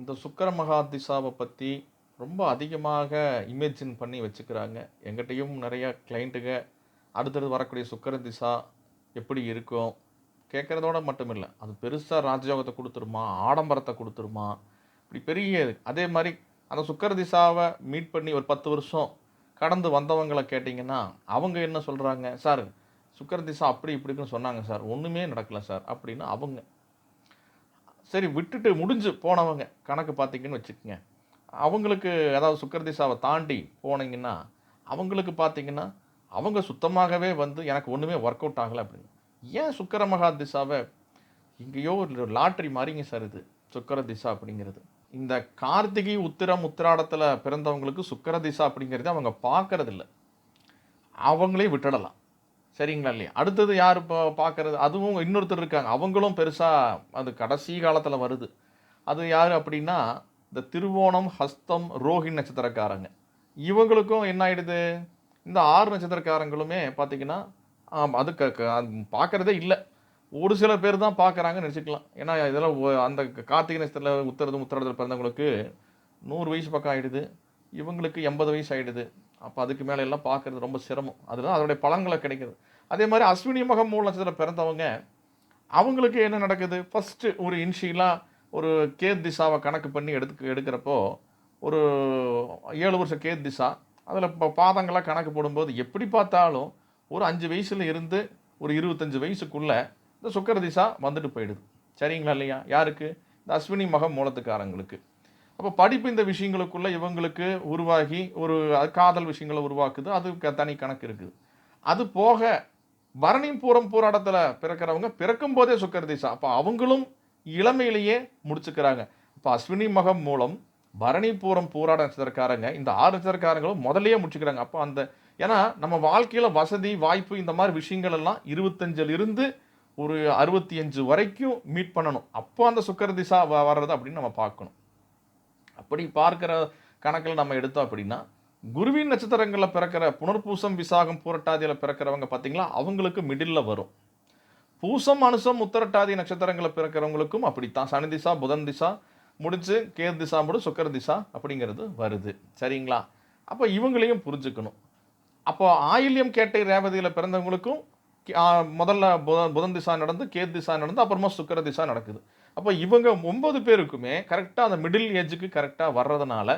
இந்த சுக்கர மகா திசாவை பற்றி ரொம்ப அதிகமாக இமேஜின் பண்ணி வச்சுக்கிறாங்க. எங்கிட்டையும் நிறையா கிளைண்ட்டுங்க அடுத்தடுத்து வரக்கூடிய சுக்கர திசா எப்படி இருக்கும்? கேட்குறதோட மட்டும் இல்லை அது பெருசாக ராஜயோகத்தை கொடுத்துருமா? ஆடம்பரத்தை கொடுத்துருமா? இப்படி பெரிய அதே மாதிரி அந்த சுக்கர திசாவை மீட் பண்ணி ஒரு பத்து வருஷம் கடந்து வந்தவங்களை கேட்டிங்கன்னா அவங்க என்ன சொல்கிறாங்க சார் சுக்கர திசா அப்படி இப்படின்னு சொன்னாங்க சார். ஒன்றுமே நடக்கல சார். அப்படின்னு அவங்க சரி விட்டுட்டு முடிஞ்சு போனவங்க கணக்கு பார்த்தீங்கன்னு வச்சுக்கோங்க. அவங்களுக்கு அதாவது சுக்கரதிசாவை தாண்டி போனீங்கன்னா அவங்களுக்கு பார்த்தீங்கன்னா அவங்க சுத்தமாகவே வந்து எனக்கு ஒன்றுமே ஒர்க் அவுட் ஆகலை அப்படின்னு. ஏன் சுக்கர மகா திசாவை எங்கேயோ ஒரு லாட்ரி மாதிரிங்க சார் இது சுக்கர திசா அப்படிங்கிறது. இந்த கார்த்திகை உத்திரம் உத்திராடத்தில் பிறந்தவங்களுக்கு சுக்கர திசா அப்படிங்கிறது அவங்க பார்க்கறதில்ல. அவங்களே விட்டுடலாம். சரிங்களா இல்லையா? அடுத்தது யார் இப்போ பார்க்கறது அதுவும் இன்னொருத்தர் இருக்காங்க. அவங்களும் பெருசாக அது கடைசி காலத்தில் வருது. அது யார் அப்படின்னா இந்த திருவோணம் ஹஸ்தம் ரோஹிணி நட்சத்திரக்காரங்க. இவங்களுக்கும் என்ன ஆகிடுது இந்த ஆறு நட்சத்திரக்காரங்களுமே பார்த்தீங்கன்னா அது க க- இல்லை. ஒரு சில பேர் தான் பார்க்குறாங்கன்னு நினச்சிக்கலாம். ஏன்னா இதெல்லாம் அந்த கார்த்திகை நட்சத்திரத்தில் உத்தரது உத்தரத்தில் பிறந்தவங்களுக்கு நூறு வயசு பக்கம் ஆகிடுது இவங்களுக்கு எண்பது வயசு ஆகிடுது அப்போ அதுக்கு மேலே எல்லாம் பார்க்கறது ரொம்ப சிரமம். அதுதான் அதனுடைய பழங்களை கிடைக்கிது அதே மாதிரி அஸ்வினி மகம் மூல நட்சத்திரம் பிறந்தவங்க அவங்களுக்கு என்ன நடக்குது? ஃபஸ்ட்டு ஒரு இன்ஷியலாக ஒரு கேத் திசாவை கணக்கு பண்ணி எடுத்து எடுக்கிறப்போ ஒரு ஏழு வருஷம் கேத் திசா அதில் இப்போ பாதங்களாக கணக்கு போடும்போது எப்படி பார்த்தாலும் ஒரு அஞ்சு வயசுல இருந்து ஒரு இருபத்தஞ்சு வயசுக்குள்ளே இந்த சுக்கர திசா வந்துட்டு போயிடுது. சரிங்களா இல்லையா? யாருக்கு? இந்த அஸ்வினி மகம் மூலத்துக்காரங்களுக்கு. அப்போ படிப்பு இந்த விஷயங்களுக்குள்ளே இவங்களுக்கு உருவாகி ஒரு காதல் விஷயங்களை உருவாக்குது. அதுக்கு தனி கணக்கு இருக்குது. அது போக பரணி பூரம் போராட்டத்தில் பிறக்கிறவங்க பிறக்கும் போதே சுக்கர திசா அப்போ அவங்களும் இளமையிலேயே முடிச்சுக்கிறாங்க. இப்போ அஸ்வினி மகம் மூலம் பரணி பூரம் போராட நட்சத்திரக்காரங்க இந்த ஆறு நட்சத்திரக்காரங்களும் முதல்லயே முடிச்சுக்கிறாங்க. அப்போ அந்த ஏன்னா நம்ம வாழ்க்கையில் வசதி வாய்ப்பு இந்த மாதிரி விஷயங்கள் எல்லாம் இருபத்தஞ்சிலிருந்து ஒரு அறுபத்தி அஞ்சு வரைக்கும் மீட் பண்ணணும். அப்போ அந்த சுக்கர திசா வ- வர்றது அப்படின்னு நம்ம பார்க்கணும். அப்படி பார்க்கிற கணக்கில் நம்ம எடுத்தோம் அப்படின்னா குருவின் நட்சத்திரங்களில் பிறக்கிற புனர்பூசம் விசாகம் பூரட்டாதியில் பிறக்கிறவங்க பார்த்தீங்களா அவங்களுக்கு மிடில் வரும். பூசம் அனுசம் உத்தரட்டாதி நட்சத்திரங்களில் பிறக்கிறவங்களுக்கும் அப்படித்தான். சனி திசா புதன் திசா முடிச்சு கேது திசா முடி சுக்கர திசா அப்படிங்கிறது வருது. சரிங்களா? அப்போ இவங்களையும் புரிஞ்சுக்கணும். அப்போ ஆயில்யம் கேட்டை ரேவதியில் பிறந்தவங்களுக்கும் முதல்ல புதன் புதன் திசா நடந்து கேது திசா நடந்து அப்புறமா சுக்கர திசா நடக்குது. அப்போ இவங்க ஒம்பது பேருக்குமே கரெக்டாக அந்த மிடில் ஏஜுக்கு கரெக்டாக வர்றதுனால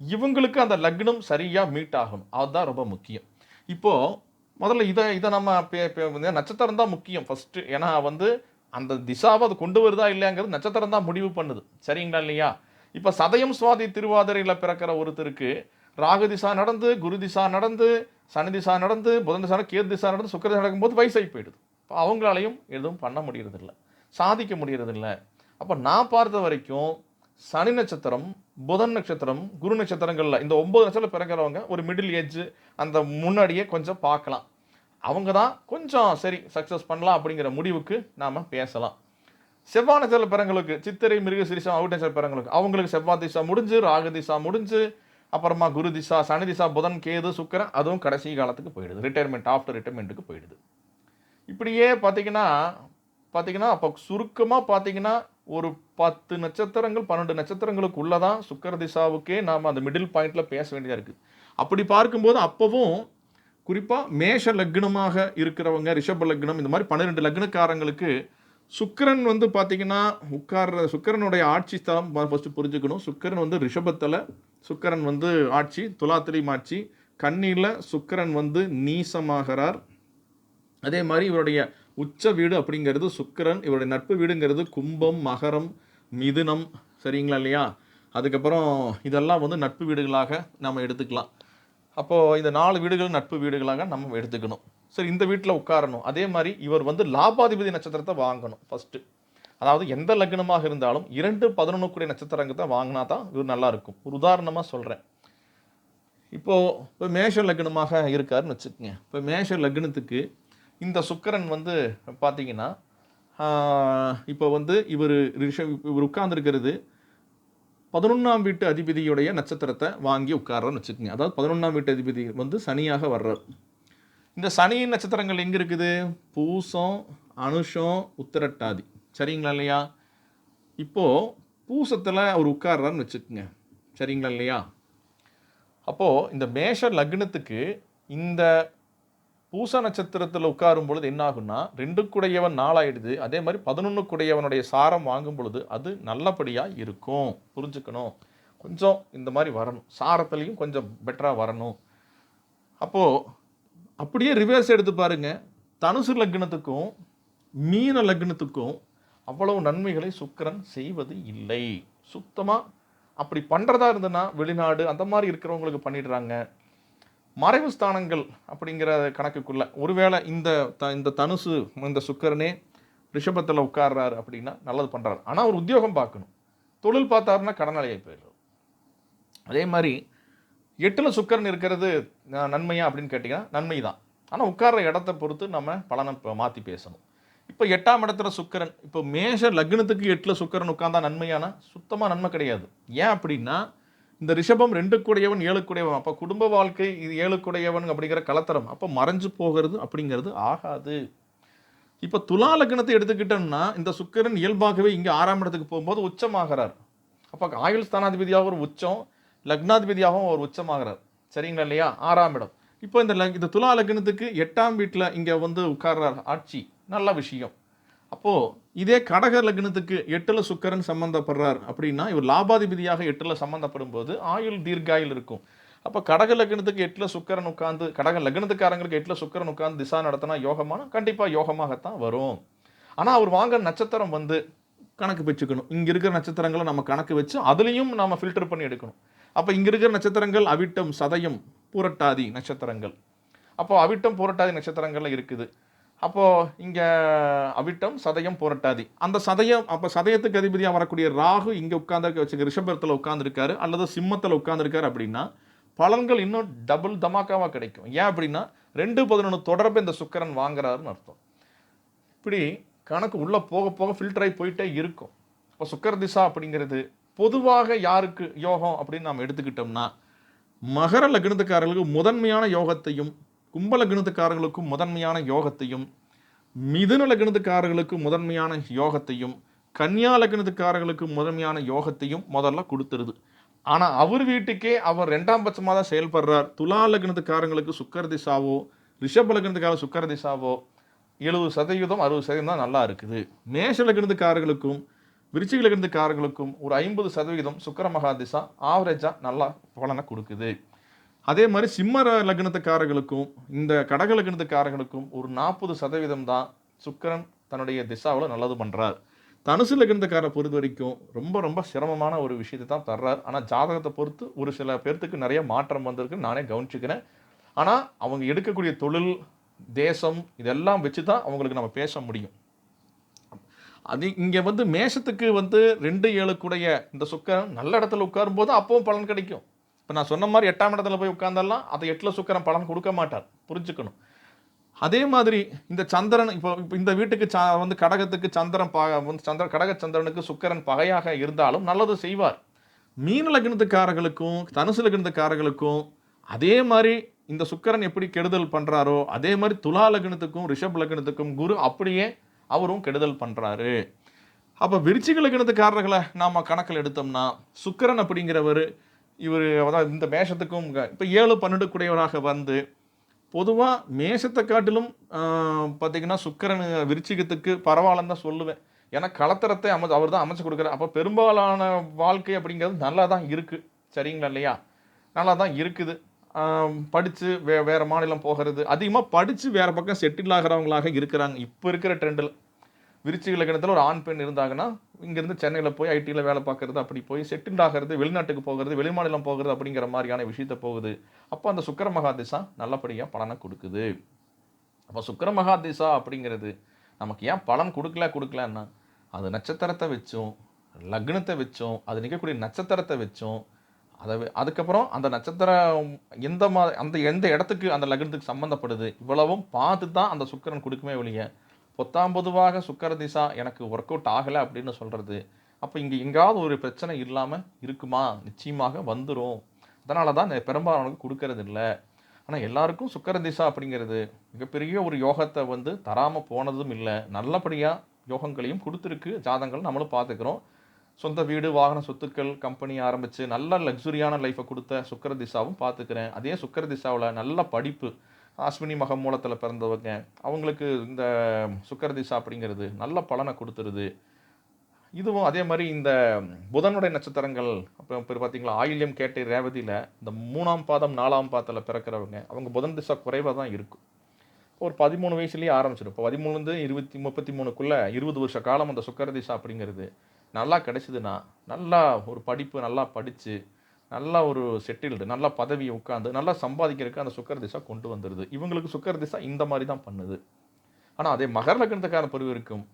இவங்களுக்கு அந்த லக்னம் சரியாக மீட் ஆகணும் அதுதான் ரொம்ப முக்கியம். இப்போது முதல்ல இதை இதை நம்ம நட்சத்திரம் தான் முக்கியம். ஃபஸ்ட்டு ஏன்னா வந்து அந்த திசாவை அது கொண்டு வருதா இல்லையாங்கிறது நட்சத்திரம் தான் முடிவு பண்ணுது. சரிங்களா இல்லையா? இப்போ சதயம் சுவாதி திருவாதிரையில் பிறக்கிற ஒருத்தருக்கு ராகு திசா நடந்து குரு திசா நடந்து சனி திசா நடந்து புதன் திசா நடந்து, கேது திசா நடந்து சுக்கர திசா நடக்கும்போது வயசாகி போயிடுது. இப்போ அவங்களாலையும் எதுவும் பண்ண முடியறதில்ல. சாதிக்க முடியறதில்ல. அப்போ நான் பார்த்த வரைக்கும் சனி நட்சத்திரம் புதன் நட்சத்திரம் குரு நட்சத்திரங்களில் இந்த ஒம்பது நட்சத்திரம் பிறக்கிறவங்க ஒரு மிடில் ஏஜ் அந்த முன்னாடியே கொஞ்சம் பார்க்கலாம். அவங்க தான் கொஞ்சம் சரி சக்ஸஸ் பண்ணலாம் அப்படிங்கிற முடிவுக்கு நாம் பேசலாம். செவ்வாய் நட்சத்திர பிறங்களுக்கு சித்திரை மிருக சிரிசா அவுட் நட்சத்திர பிறங்களுக்கு அவங்களுக்கு செவ்வாய் திசா முடிஞ்சு ராகு திசா முடிஞ்சு அப்புறமா குரு திசா சனி திசா புதன் கேது சுக்கிரன் அதுவும் கடைசி காலத்துக்கு போயிடுது. ரிட்டையர்மெண்ட் ஆஃப்டர் ரிட்டையர்மெண்ட்டுக்கு போயிடுது. இப்படியே பார்த்தீங்கன்னா பார்த்தீங்கன்னா அப்போ சுருக்கமாக பார்த்தீங்கன்னா ஒரு பத்து நட்சத்திரங்கள் பன்னெண்டு நட்சத்திரங்களுக்குள்ளே தான் சுக்கர திசாவுக்கே நாம் அந்த மிடில் பாயிண்ட்டில் பேச வேண்டியதாக இருக்குது அப்படி பார்க்கும்போது அப்போவும் குறிப்பாக மேஷ லக்னமாக இருக்கிறவங்க ரிஷப லக்னம் இந்த மாதிரி பன்னிரெண்டு லக்னக்காரங்களுக்கு சுக்கிரன் வந்து பார்த்திங்கன்னா உட்கார்ற சுக்கிரனுடைய ஆட்சி ஸ்தலம் ஃபஸ்ட்டு புரிஞ்சுக்கணும். சுக்கிரன் வந்து ரிஷபத்தில் சுக்கரன் வந்து ஆட்சி துலாத்திலையும் ஆட்சி கண்ணியில் சுக்கரன் வந்து நீசமாகிறார். அதே மாதிரி இவருடைய உச்ச வீடு அப்படிங்கிறது சுக்கிரன் இவருடைய நட்பு வீடுங்கிறது கும்பம் மகரம் மிதுனம் சரிங்களா இல்லையா? அதுக்கப்புறம் இதெல்லாம் வந்து நட்பு வீடுகளாக நம்ம எடுத்துக்கலாம். அப்போது இந்த நாலு வீடுகள் நட்பு வீடுகளாக நம்ம எடுத்துக்கணும். சரி இந்த வீட்டில் உட்காரணும். அதே மாதிரி இவர் வந்து லாபாதிபதி நட்சத்திரத்தை வாங்கணும் ஃபஸ்ட்டு அதாவது எந்த லக்னமாக இருந்தாலும் இரண்டு பதினொன்றுக்குரிய நட்சத்திரங்கத்தை வாங்கினா தான் இவர் நல்லாயிருக்கும் ஒரு உதாரணமாக சொல்கிறேன் இப்போது இப்போ மேஷ லக்னமாக இருக்காருன்னு வச்சுக்கோங்க. இப்போ மேஷ லக்னத்துக்கு இந்த சுக்கரன் வந்து பார்த்தீங்கன்னா இப்போ வந்து இவர் ரிஷ இவர் உட்கார்ந்துருக்கிறது பதினொன்றாம் வீட்டு அதிபதியுடைய நட்சத்திரத்தை வாங்கி உட்கார்றன்னு வச்சுக்கோங்க. அதாவது பதினொன்றாம் வீட்டு அதிபதி வந்து சனியாக வர்றார். இந்த சனியின் நட்சத்திரங்கள் எங்கே இருக்குது? பூசம் அனுஷம் உத்திரட்டாதி. சரிங்களா இல்லையா? இப்போது பூசத்தில் அவர் உட்கார்றாருன்னு வச்சுக்கோங்க. சரிங்களா இல்லையா? அப்போது இந்த மேஷ லக்னத்துக்கு இந்த பூச நட்சத்திரத்தில் உட்காரும் பொழுது என்ன ஆகும்னா ரெண்டு குடையவன் நாளாயிடுது. அதே மாதிரி பதினொன்று குடையவனுடைய சாரம் வாங்கும் பொழுது அது நல்லபடியாக இருக்கும். புரிஞ்சுக்கணும். கொஞ்சம் இந்த மாதிரி வரணும். சாரத்துலேயும் கொஞ்சம் பெட்டராக வரணும். அப்போது அப்படியே ரிவர்ஸ் எடுத்து பாருங்கள் தனுசு லக்னத்துக்கும் மீன லக்னத்துக்கும் அவ்வளவு நன்மைகளை சுக்கிரன் செய்வது இல்லை. சுத்தமாக அப்படி பண்ணுறதா இருந்ததுன்னா வெளிநாடு அந்த மாதிரி இருக்கிறவங்களுக்கு பண்ணிடுறாங்க. மறைவு ஸ்தானங்கள் அப்படிங்கிற கணக்குக்குள்ளே ஒருவேளை இந்த த இந்த தனுசு இந்த சுக்கரனே ரிஷபத்தில் உட்கார்றாரு அப்படின்னா நல்லது பண்ணுறாரு ஆனால் அவர் உத்தியோகம் பார்க்கணும். தொழில் பார்த்தாருன்னா கடனாளியாகி போயிடுறாரு. அதே மாதிரி எட்டில் சுக்கரன் இருக்கிறது நன்மையா அப்படின்னு கேட்டிங்கன்னா நன்மை தான் ஆனால் உட்கார்ற இடத்த பொறுத்து நம்ம பலனை இப்போ மாற்றி பேசணும். இப்போ எட்டாம் இடத்துல சுக்கரன் இப்போ மேஷ லக்னத்துக்கு எட்டில் சுக்கரன் உட்கார்ந்தா நன்மையானா? சுத்தமாக நன்மை கிடையாது. ஏன் அப்படின்னா இந்த ரிஷபம் ரெண்டு கூடையவன் அப்போ குடும்ப வாழ்க்கை இது ஏழுக்குடையவன் அப்படிங்கிற கலத்தரம். அப்போ மறைஞ்சு போகிறது அப்படிங்கிறது ஆகாது. இப்போ துலா லக்னத்தை எடுத்துக்கிட்டோம்னா இந்த சுக்கரன் இயல்பாகவே இங்கே ஆறாம் இடத்துக்கு போகும்போது உச்சமாகிறார். அப்போ ஆயுள் ஸ்தானாதிபதியாக ஒரு உச்சம் லக்னாதிபதியாகவும் ஒரு உச்சமாகிறார். சரிங்களா இல்லையா? ஆறாம் இடம். இப்போ இந்த லக் இந்த துலா லக்னத்துக்கு எட்டாம் வீட்டில் இங்கே வந்து உட்கார்றார் ஆட்சி. நல்ல விஷயம். அப்போது இதே கடக லக்னத்துக்கு எட்டில் சுக்கரன் சம்மந்தப்படுறார் அப்படின்னா இவர் லாபாதிபதியாக எட்டில் சம்மந்தப்படும் போது ஆயுள் தீர்காயில் இருக்கும். அப்போ கடக லக்னத்துக்கு எட்டில் சுக்கரன் உட்காந்து கடக லக்னத்துக்காரங்களுக்கு எட்டில் சுக்கரன் உட்காந்து திசா நடத்தினா யோகமான கண்டிப்பாக யோகமாகத்தான் வரும். ஆனால் அவர் வாங்க நட்சத்திரம் வந்து கணக்கு வச்சுக்கணும். இங்கே இருக்கிற நட்சத்திரங்களை நம்ம கணக்கு வச்சு அதுலேயும் நம்ம ஃபில்டர் பண்ணி எடுக்கணும். அப்போ இங்கே இருக்கிற நட்சத்திரங்கள் அவிட்டம் சதயம் பூரட்டாதி நட்சத்திரங்கள். அப்போ அவிட்டம் பூரட்டாதி நட்சத்திரங்கள்லாம் இருக்குது. அப்போது இங்கே அவிட்டம் சதயம் புரட்டாதி. அந்த சதயம் அப்போ சதயத்துக்கு அதிபதியாக வரக்கூடிய ராகு இங்கே உட்காந்துருக்க வச்சுக்க ரிஷபத்தில் உட்காந்துருக்காரு அல்லது சிம்மத்தில் உட்காந்துருக்காரு அப்படின்னா பலன்கள் இன்னும் டபுள் தமாக்காவாக கிடைக்கும். ஏன் அப்படின்னா ரெண்டு பதினொன்று தொடர்பு இந்த சுக்கரன் வாங்குறாருன்னு அர்த்தம். இப்படி கணக்கு உள்ளே போக போக ஃபில்டர் ஆகி போயிட்டே இருக்கும். இப்போ சுக்கர திசா அப்படிங்கிறது பொதுவாக யாருக்கு யோகம் அப்படின்னு நாம் எடுத்துக்கிட்டோம்னா மகர லக்னத்துக்காரர்களுக்கு முதன்மையான யோகத்தையும் கும்பல கிணத்துக்காரர்களுக்கும் முதன்மையான யோகத்தையும் மிதுன லக்னத்துக்காரர்களுக்கு முதன்மையான யோகத்தையும் கன்னியா லக்னத்துக்காரர்களுக்கு முதன்மையான யோகத்தையும் முதல்ல கொடுத்துருது. ஆனால் அவர் வீட்டுக்கே அவர் ரெண்டாம் பட்சமாக தான் செயல்படுறார். துலா லக்னத்துக்காரங்களுக்கு சுக்கர திசாவோ ரிஷப லக்னத்துக்கார சுக்கர திசாவோ எழுபது சதவீதம் அறுபது சதவீதம் தான் நல்லா இருக்குது. மேஷ லக்னத்துக்காரர்களுக்கும் விருச்சிக லக்னத்துக்காரர்களுக்கும் ஒரு ஐம்பது சதவீதம் சுக்கர மகா திசா ஆவரேஜாக நல்லா பலனை கொடுக்குது. அதே மாதிரி சிம்ம லக்னத்துக்காரர்களுக்கும் இந்த கடக லக்னத்துக்காரர்களுக்கும் ஒரு நாற்பது சதவீதம் தான் சுக்கரன் தன்னுடைய திசாவில் நல்லது பண்ணுறார் தனுசு லக்னத்துக்காரை பொறுத்த வரைக்கும் ரொம்ப ரொம்ப சிரமமான ஒரு விஷயத்தை தான் தர்றார். ஆனால் ஜாதகத்தை பொறுத்து ஒரு சில பேர்த்துக்கு நிறைய மாற்றம் வந்திருக்குன்னு நானே கவனிச்சுக்கிறேன். ஆனால் அவங்க எடுக்கக்கூடிய தொழில் தேசம் இதெல்லாம் வச்சு தான் அவங்களுக்கு நம்ம பேச முடியும். அது இங்கே வந்து மேஷத்துக்கு வந்து ரெண்டு ஏழு கூடைய இந்த சுக்கரன் நல்ல இடத்துல உட்காரும்போது அப்பவும் பலன் கிடைக்கும். இப்போ நான் சொன்ன மாதிரி எட்டாம் இடத்துல போய் உட்காந்தாலாம் அதை எட்டில் சுக்கரன் பலன் கொடுக்க மாட்டார். புரிஞ்சுக்கணும். அதே மாதிரி இந்த சந்திரன் இப்போ இப்போ இந்த வீட்டுக்கு ச வந்து கடகத்துக்கு சந்திரன் பா வந்து சந்திர கடக சந்திரனுக்கு சுக்கரன் பகையாக இருந்தாலும் நல்லது செய்வார். மீன லக்னத்துக்காரர்களுக்கும் தனுசு லக்னத்துக்காரர்களுக்கும் அதே மாதிரி இந்த சுக்கரன் எப்படி கெடுதல் பண்ணுறாரோ அதே மாதிரி துலா லக்னத்துக்கும் ரிஷப் லக்னத்துக்கும் குரு அப்படியே அவரும் கெடுதல் பண்ணுறாரு அப்போ விருச்சிக லக்னத்துக்காரர்களை நாம் கணக்கில் எடுத்தோம்னா சுக்கரன் அப்படிங்கிறவர் இவர் அதாவது இந்த மேஷத்துக்கும் இப்போ ஏழு பன்னெண்டு வந்து பொதுவாக மேஷத்தை காட்டிலும் பார்த்தீங்கன்னா சுக்கரன் விருச்சிகத்துக்கு பரவாயில்லன்னு தான் சொல்லுவேன். ஏன்னா கலத்தரத்தை அமை அவர் தான் அமைச்சு கொடுக்குறாரு. அப்போ பெரும்பாலான வாழ்க்கை அப்படிங்கிறது நல்லா தான் இருக்குது சரிங்களா இல்லையா? நல்லா தான் இருக்குது. படித்து வே வேறு மாநிலம் போகிறது. அதிகமாக படித்து வேறு பக்கம் செட்டில் ஆகிறவங்களாக இருக்கிறாங்க. இப்போ இருக்கிற ட்ரெண்டில் விருச்சிக லக்னத்தில் ஒரு ஆண் பெண் இருந்தாங்கன்னா இங்கேருந்து சென்னையில் போய் ஐடியில் வேலை பார்க்குறது அப்படி போய் செட்டில் ஆகிறது வெளிநாட்டுக்கு போகிறது வெளிமாநிலம் போகிறது அப்படிங்கிற மாதிரியான விஷயத்த போகுது. அப்போ அந்த சுக்கர மகாதிசா நல்லபடியாக பலனை கொடுக்குது. அப்போ சுக்கர மகாதிசா அப்படிங்கிறது நமக்கு ஏன் பலன் கொடுக்கல கொடுக்கலன்னா அது நட்சத்திரத்தை வச்சும் லக்னத்தை வச்சும் அது நிற்கக்கூடிய நட்சத்திரத்தை வச்சும் அதை அதுக்கப்புறம் அந்த நட்சத்திரம் எந்த மா அந்த எந்த இடத்துக்கு அந்த லக்னத்துக்கு சம்மந்தப்படுது இவ்வளவும் பார்த்து தான் அந்த சுக்கிரன் கொடுக்குமே ஒழிய பொத்தாம் பொதுவாக சுக்கர திசா எனக்கு ஒர்க் அவுட் ஆகலை அப்படின்னு சொல்கிறது அப்போ இங்கே எங்காவது ஒரு பிரச்சனை இல்லாமல் இருக்குமா? நிச்சயமாக வந்துடும் அதனால தான் இந்த பெரும்பாலானவங்களுக்கு கொடுக்கறது இல்லை. ஆனால் எல்லாருக்கும் சுக்கர திசா அப்படிங்கிறது மிகப்பெரிய ஒரு யோகத்தை வந்து தராமல் போனதும் இல்லை. நல்லபடியாக யோகங்களையும் கொடுத்துருக்கு. ஜாதங்கள் நம்மளும் பார்த்துக்கிறோம். சொந்த வீடு வாகன சொத்துக்கள் கம்பெனி ஆரம்பித்து நல்ல லக்ஸுரியான லைஃப்பை கொடுத்த சுக்கர திசாவும் பார்த்துக்கிறேன். அதே சுக்கர திசாவில் நல்ல படிப்பு. அஸ்வினி மகம் மூலத்தில் பிறந்தவங்க அவங்களுக்கு இந்த சுக்கர திசா அப்படிங்கிறது நல்ல பலனை கொடுத்துருது. இதுவும் அதே மாதிரி இந்த புதனுடைய நட்சத்திரங்கள் அப்புறம் இப்போ பார்த்தீங்களா ஆயில்யம் கேட்டை ரேவதியில் இந்த மூணாம் பாதம் நாலாம் பாதத்தில் பிறக்கிறவங்க அவங்க புதன் திசா குறைவாக தான் இருக்கும். ஒரு பதிமூணு வயசுலேயே ஆரம்பிச்சிடும். இப்போ பதிமூணுலேருந்து இருபத்தி முப்பத்தி மூணுக்குள்ளே இருபது வருஷ காலம் அந்த சுக்கர திசா அப்படிங்கிறது நல்லா கிடைச்சிதுன்னா நல்லா ஒரு படிப்பு நல்லா படித்து நல்லா ஒரு செட்டில்டு நல்லா பதவியை உட்காந்து நல்லா சம்பாதிக்கிறதுக்கு அந்த சுக்கர திசா கொண்டு வந்துடுது இவங்களுக்கு சுக்கர திசா இந்த மாதிரி தான் பண்ணுது. ஆனால் அதே மகர லக்னத்துக்கான பருவம் இருக்கும்.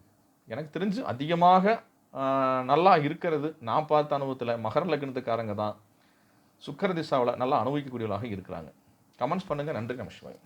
எனக்கு தெரிஞ்சு அதிகமாக நல்லா இருக்கிறது நான் பார்த்த அனுபவத்தில் மகர லக்னத்துக்காரங்க தான். சுக்கர திசாவில் நல்லா அனுபவிக்கக்கூடியவர்களாக இருக்கிறாங்க. கமெண்ட்ஸ் பண்ணுங்கள் நன்றி. நமசிவாய்